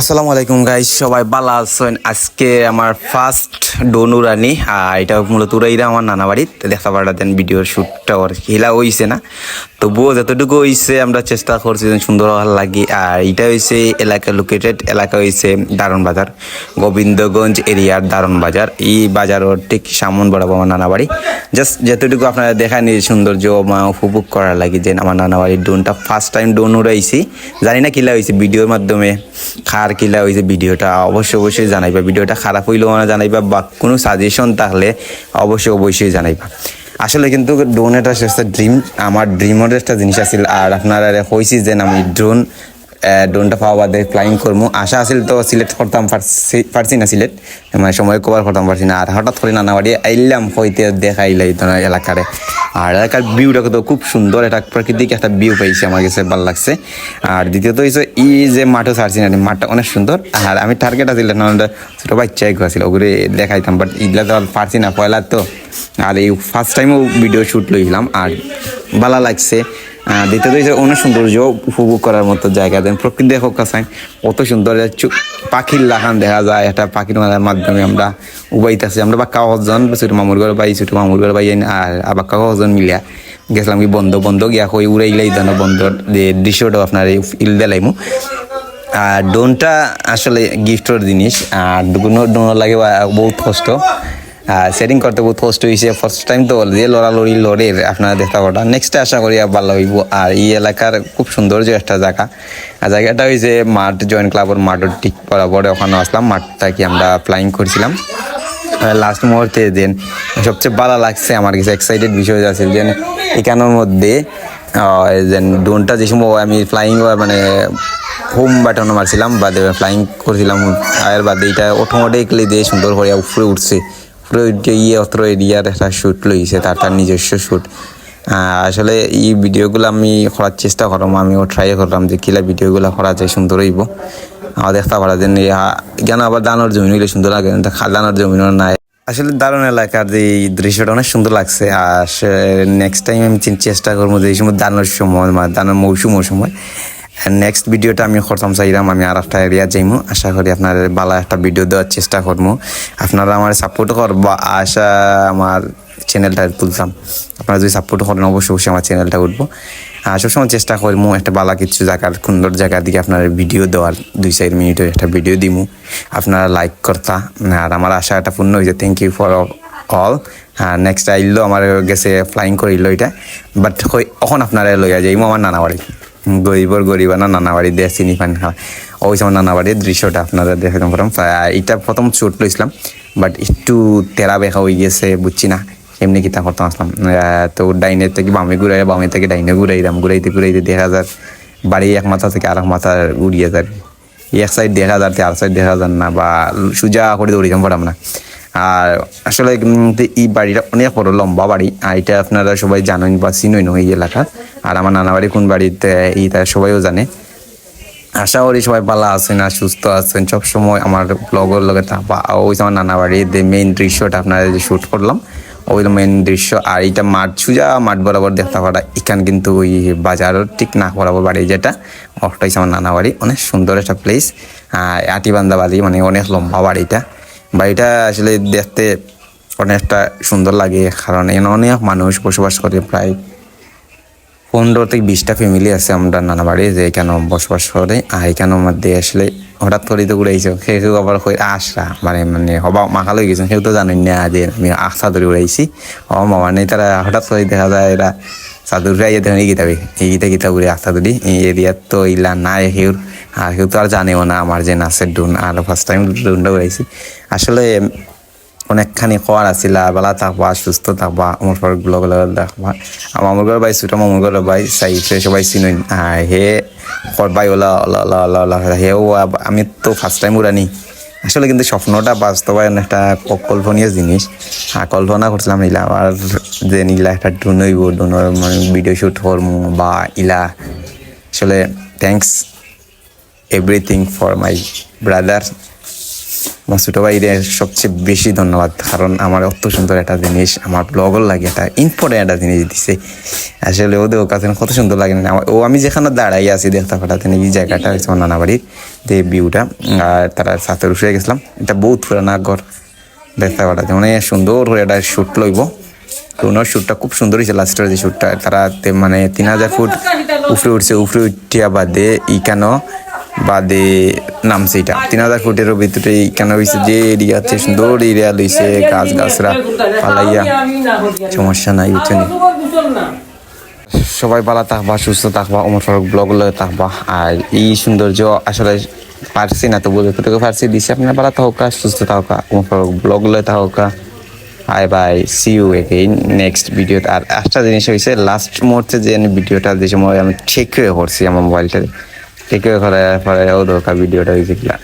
আসসালামু আলাইকুম গাইজ সবাই বালা আছেন? আজকে আমার ফার্স্ট ডোনুরানি আর এটা মূলত উড়াইরা আমার নানা বাড়ির। দেখা দেন ভিডিওর শ্যুটটা ওর হিলা হইছে না। তবুও যতটুকু হইছে, আমরা চেষ্টা করছি সুন্দর লাগি। আর এটা হয়েছে এলাকা লোকেটেড এলাকা হইছে দারুণ বাজার। গোবিন্দগঞ্জ এরিয়ার দারুণ বাজার। এই বাজারের ঠিক সামন বরাবর আমার নানা বাড়ি জাস্ট যতটুকু আপনারা দেখানি সৌন্দর্য মা উপভোগ করার লাগে যে আমার নানা বাড়ির ডোনটা ফার্স্ট টাইম ডোন উড়াইছি। জানি না কিলা হয়েছে ভিডিওর মাধ্যমে খার কিলা হয়েছে ভিডিওটা, অবশ্যই অবশ্যই জানাইবা। ভিডিওটা খারাপ হইলেও জানাইবা, বা কোনো সাজেশন থাকলে অবশ্যই অবশ্যই জানাইবা। আসলে কিন্তু ড্রোন এটা একটা ড্রিম আমার ড্রিমের একটা জিনিস আছিল, আর আপনারা কইছি যে আমি ড্রোন ড্রোনটা পাওয়া বাদে ফ্লাইং করব আশা আছিল তো সিলেক্ট করতাম পারছি না সিলেক্ট মানে সময় কভার করতাম পারছি না, আর হঠাৎ করে নানা বাড়ি আইলাম হইতে দেখাইলাই তো এলাকারে। আর এলাকার ভিউটা তো খুব সুন্দর একটা প্রাকৃতিক একটা ভিউ পাইছি আমার কাছে, ভালো লাগছে। আর দ্বিতীয়ত হচ্ছে ই যে মাঠও ছাড়ছি না, মাঠটা অনেক সুন্দর, আর আমি টার্গেট আছিল ছোটো বাচ্চাই ছিল ওগুলো দেখাইতাম বাট ইগুলা তো পারছি না, পয়লা তো। আর এই ফার্স্ট টাইমও ভিডিও শ্যুট লইলাম আর ভালো লাগছে। দ্বিতীয়ত হচ্ছে অনেক সৌন্দর্য উপভোগ করার মতো জায়গা দেন। প্রকৃতি দেখো কাছাই কত সুন্দর পাখির লাখান দেখা যায়, একটা পাখির মাথার মাধ্যমে আমরা উবাইতেছি। আমরা বা কাগজজন ছোটো মামুর ঘর বাই ছোটো মামুর ঘর বাই আর আবার কাগজজন মিলিয়া গেছিলাম কি বন্ধ বন্ধ গিয়া কই উড়াইলাই দেন বন্ধ দৃশ্যটা আপনার এই ইল দেলাইমু। আর ডোনটা আসলে গিফটের জিনিস, আর ডোনো ডোনো লাগে বহুত কষ্ট। সেটিং করতে বহুত কষ্ট হয়েছে ফার্স্ট টাইম তো যে লড়ালড়ি লড়ের আপনারা দেখা কথা নেক্সটে আশা করি ভালো হইব। আর এই এলাকার খুব সৌন্দর্য একটা জায়গা। আর জায়গাটা হয়েছে মাঠ জয়েন্ট ক্লাবের মাঠের ঠিক বরাবর। ওখানে আসলাম, মাঠটা কি আমরা ফ্লাইং করছিলাম। লাস্ট মুহূর্তে দেন সবচেয়ে ভালো লাগছে, আমার কাছে এক্সাইটেড বিষয় আছে যে এখানের মধ্যে যে ড্রোনটা যে সময় আমি ফ্লাইং মানে হোম বাটনে মারছিলাম, বাদে ফ্লাইং করছিলাম আর বাদে এটা অটোমেটিকলি দিয়ে সুন্দর করে উপরে উঠছে। ইয়ে অত্র এরিয়ার একটা শ্যুট লইছে, তার তার নিজস্ব শ্যুট আসলে এই ভিডিওগুলো আমি করার চেষ্টা করলাম আমিও ট্রাই করলাম যে কিলা ভিডিওগুলো করা যায় সুন্দর হইব। আমার দেখতে পারা যে কেন আবার দানোর জমি হইলে সুন্দর লাগে? খাদানোর জমি নাই। আসলে দারুণ এলাকার যে এই দৃশ্যটা অনেক সুন্দর লাগছে। আর নেক্সট টাইম আমি চেষ্টা করব যে এই সময় দানোর সময় দানোর মৌসুমের সময়। নেক্সট ভিডিওটা আমি করতাম চাইলাম, আমি আর একটা এরিয়া যাইমু। আশা করি আপনার ভালো একটা ভিডিও দেওয়ার চেষ্টা করব আপনারা আমার সাপোর্ট করব আশা আমার চ্যানেলটা তুলতাম। আপনারা যদি সাপোর্ট করেন, অবশ্যই অবশ্যই আমার চ্যানেলটা উঠবো। আর সবসময় চেষ্টা করব একটা বালা কিছু জায়গার, সুন্দর জায়গা দিকে আপনার ভিডিও দেওয়ার। দুই চার মিনিটের একটা ভিডিও দিমু। আপনারা লাইক করতা। আর আমার আশা একটা পূর্ণ হয়েছে থ্যাংক ইউ ফর অল হ্যাঁ নেক্সট আইলো, আমার গেছে ফ্লাইং করিল এটা। বাট এখন আপনারা লইয়া যাইমু? আমার নানা বাড়ি। গরিবর গরিবানা নানা বাড়ি দিয়ে চিনি পান খাওয়া ওই সময় নানা বাড়ির দৃশ্যটা আপনারা দেখাতে পারেন এটা প্রথম চোট লইছিলাম বাট একটু তেরা বেখা হয়ে গেছে বুঝছি না? এমনি কিতা করতাম আসলাম তো ডাইনের থেকে বামে ঘুরাই বামে থেকে ডাইনে ঘুরাইলাম ঘুরাইতে ঘুরাইতে দেখা যায় বাড়ি এক মাথা থেকে আর এক মাথা উড়িয়ে যায় এক সাইড দেখা যাচ্ছে আর সাইড দেখা যান না, বা সোজা করে দৌড়িতাম পারাম না আর আসলে এই বাড়িটা অনেক বড় লম্বা বাড়ি আর এটা আপনারা সবাই জানেন বা চিনই নয় এই এলাকার আর আমার নানা বাড়ি কোন বাড়িতে এইটা সবাইও জানে। আশা করি সবাই ভালো আছেন আর সুস্থ আছেন। সবসময় আমার ব্লগের লগে আর ওই আমার নানা বাড়ির মেইন দৃশ্যটা আপনারা যে শ্যুট করলাম। ওই মেইন দৃশ্য। আর এইটা মাঠ সুজা মাঠ বরাবর দেখতে পারা এখান কিন্তু ওই বাজারের ঠিক না বরাবর বাড়ি যেটা। ওটাই আমার নানা বাড়ি অনেক সুন্দর একটা প্লেস আটিবান্ধা বাড়ি মানে অনেক লম্বা বাড়িটা। বাড়িটা আসলে দেখতে অনেকটা সুন্দর লাগে। কারণ এখানে অনেক মানুষ বসবাস করে প্রায় পনেরো থেকে বিশটা ফ্যামিলি আছে আমরা নানা বাড়ি, যে এখানে বসবাস করে, আর এখানের মধ্যে আসলে হঠাৎ করে তো উড়াইছে। সে কেউ আবার কই আসরা মানে মানে হবা মাখা লই গেছেন সেও তো জানেন না যে আমি আশা ধরে উড়াইছি। ও মামা নেই তারা হঠাৎ করে দেখা যায় এরা চাদর উড়াইয়ে দেখেন এই গীতাবে এই গীতা উড়ে আশা ধরি এই এরিয়ার তো ইলা নাই কেউ আর কেউ তো আর জানেও না আমার যে নাচের ডুন আর ফার্স্ট টাইম ডুনটা উড়াইছি। আসলে অনেকখানি খোয়ার আছিল, বেলা থাকবা, সুস্থ থাকবা আমার পর ব্লগ দেখবা। আমার ঘর বাই ছোট মামুর ঘর বাই চাই সবাই চিনুন আর হে খর বাই ওলা ওলা ওলা ওলা ওলা হেও আমি তো ফার্স্ট টাইম উড়ানি আসলে কিন্তু স্বপ্নটা বাস্তবায়ন একটা কল্পনীয় জিনিস আর কল্পনা করছিলাম ইলা আর যে ইলা একটা ডুন হইব ডুনোর মানে ভিডিও শ্যুট করমু বা ইলা। আসলে thanks everything for my brother আমার ছোটো ভাইরে সবচেয়ে বেশি ধন্যবাদ কারণ আমার অত সুন্দর একটা জিনিস আমার ব্লগর লাগে একটা ইম্পর্টেন্ট একটা জিনিস দিছে। আসলে ওদের কাছে কত সুন্দর লাগে না। আমার- ও আমি যেখানে দাঁড়াই আছি দেখতে পাঠাতে এই জায়গাটা হচ্ছে আমার নানা বাড়ির যে ভিউটা আর তারা সাথে রুশে গেছিলাম। এটা বহুত পুরানা ঘর। দেখতে পাঠাতে মানে সুন্দর একটা শ্যুট লইব। তো ওনার শ্যুটটা খুব সুন্দর হয়েছে লাস্টের যে শ্যুটটা তারা মানে তিন হাজার ফুট উফরে উঠছে উফরে উঠিয়া বাদে ইকানো বাদে নামছে এটা। তিন হাজার ফুটের ভিতরে ইকানো হয়েছে যে এরিয়া আছে সুন্দর এরিয়া লইছে গাছ গাছরা পালাইয়া। সমস্যা নাই, বুঝছেন? সবাই ভালো থাকবা, সুস্থ থাকবা। অমর ফারুক ব্লগ লয়ে থাকবা। আর এই সৌন্দর্য আসলে পারছি না তবু যতটুকু পারছি দিছি। আপনার ভালো থাকা সুস্থ থাকা অমর ফারুক ব্লগ লয়ে থাকা bye bye see you again next video আর একটা জিনিস হয়েছে লাস্ট মুহূর্তে যে ভিডিওটা যে সময় আমি ঠিক হয়ে করছি আমার মোবাইলটা ঠিক হয়ে করার পরে ও দরকার ভিডিওটা কিনা